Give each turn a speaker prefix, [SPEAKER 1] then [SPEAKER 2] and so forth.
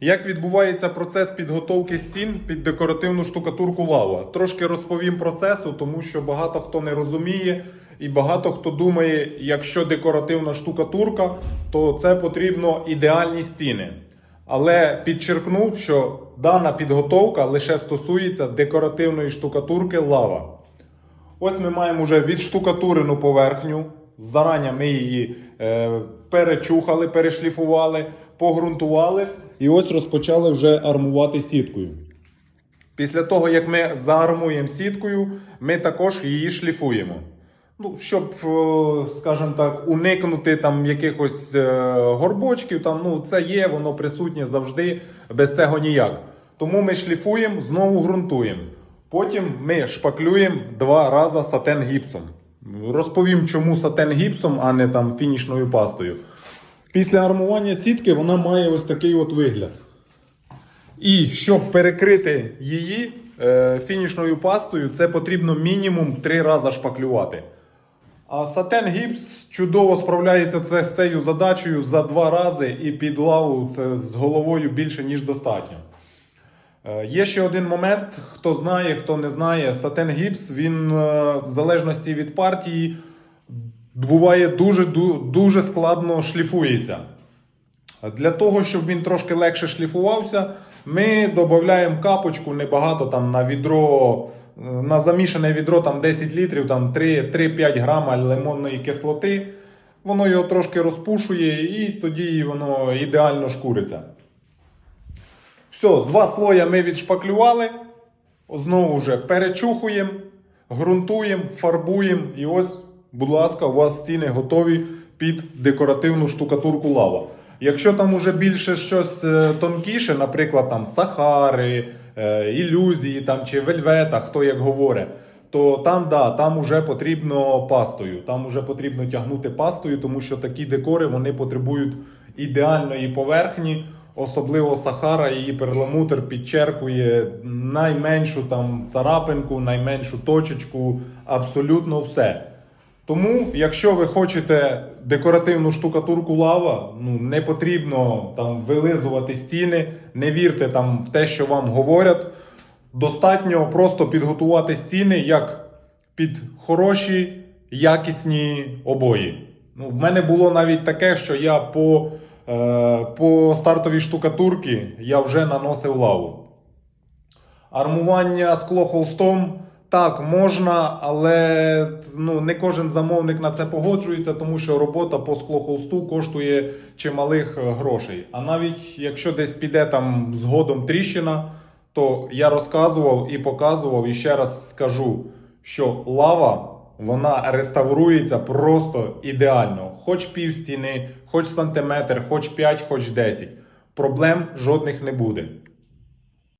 [SPEAKER 1] Як відбувається процес підготовки стін під декоративну штукатурку лава? Трошки розповім процесу, тому що багато хто не розуміє, і багато хто думає, якщо декоративна штукатурка, то це потрібно ідеальні стіни. Але підчеркну, що дана підготовка лише стосується декоративної штукатурки лава. Ось ми маємо вже відштукатурену поверхню. Зарання ми її е, перечухали, перешліфували, погрунтували і ось розпочали вже армувати сіткою. Після того, як ми заармуємо сіткою, ми також її шліфуємо. Ну, щоб, е, скажімо так, уникнути там якихось е, горбочків, там, ну, це є, воно присутнє завжди, без цього ніяк. Тому ми шліфуємо, знову ґрунтуємо. Потім ми шпаклюємо два рази сатен гіпсом. Розповім, чому сатен гіпсом, а не там фінішною пастою. Після армування сітки вона має ось такий от вигляд. І щоб перекрити її е, фінішною пастою, це потрібно мінімум 3 рази шпаклювати. А сатен гіпс чудово справляється це, з цією задачею за 2 рази і під лаву це з головою більше, ніж достатньо. Е, Є ще один момент, хто знає, хто не знає, сатен гіпс, він е, в залежності від партії буває дуже, дуже складно шліфується. Для того, щоб він трошки легше шліфувався, ми додаємо капочку небагато там на відро, е, на замішане відро там 10 літрів, там 3-5 грама лимонної кислоти. Воно його трошки розпушує і тоді воно ідеально шкуриться. Все, два слоя ми відшпаклювали. Знову вже перечухуємо, ґрунтуємо, фарбуємо. І ось, будь ласка, у вас стіни готові під декоративну штукатурку лава. Якщо там уже більше щось е, тонкіше, наприклад, там сахари, е, ілюзії там, чи вельвета, хто як говорить, то там, да, там уже потрібно пастою. Там уже потрібно тягнути пастою, тому що такі декори вони потребують ідеальної поверхні. Особливо Сахара її перламутр підчеркує найменшу там царапинку, найменшу точечку, абсолютно все. Тому, якщо ви хочете декоративну штукатурку лава, ну не потрібно там вилизувати стіни, не вірте там в те, що вам говорять. Достатньо просто підготувати стіни як під хороші, якісні обої. Ну, в мене було навіть таке, що я по, е, по стартовій штукатурці я вже наносив лаву. Армування склохолстом так можна, але ну, не кожен замовник на це погоджується, тому що робота по склохолсту коштує чималих е, грошей. А навіть якщо десь піде там згодом тріщина, то я розказував і показував, і ще раз скажу, що лава вона реставрується просто ідеально. Хоч пів стіни, хоч сантиметр, хоч 5, хоч 10. Проблем жодних не буде.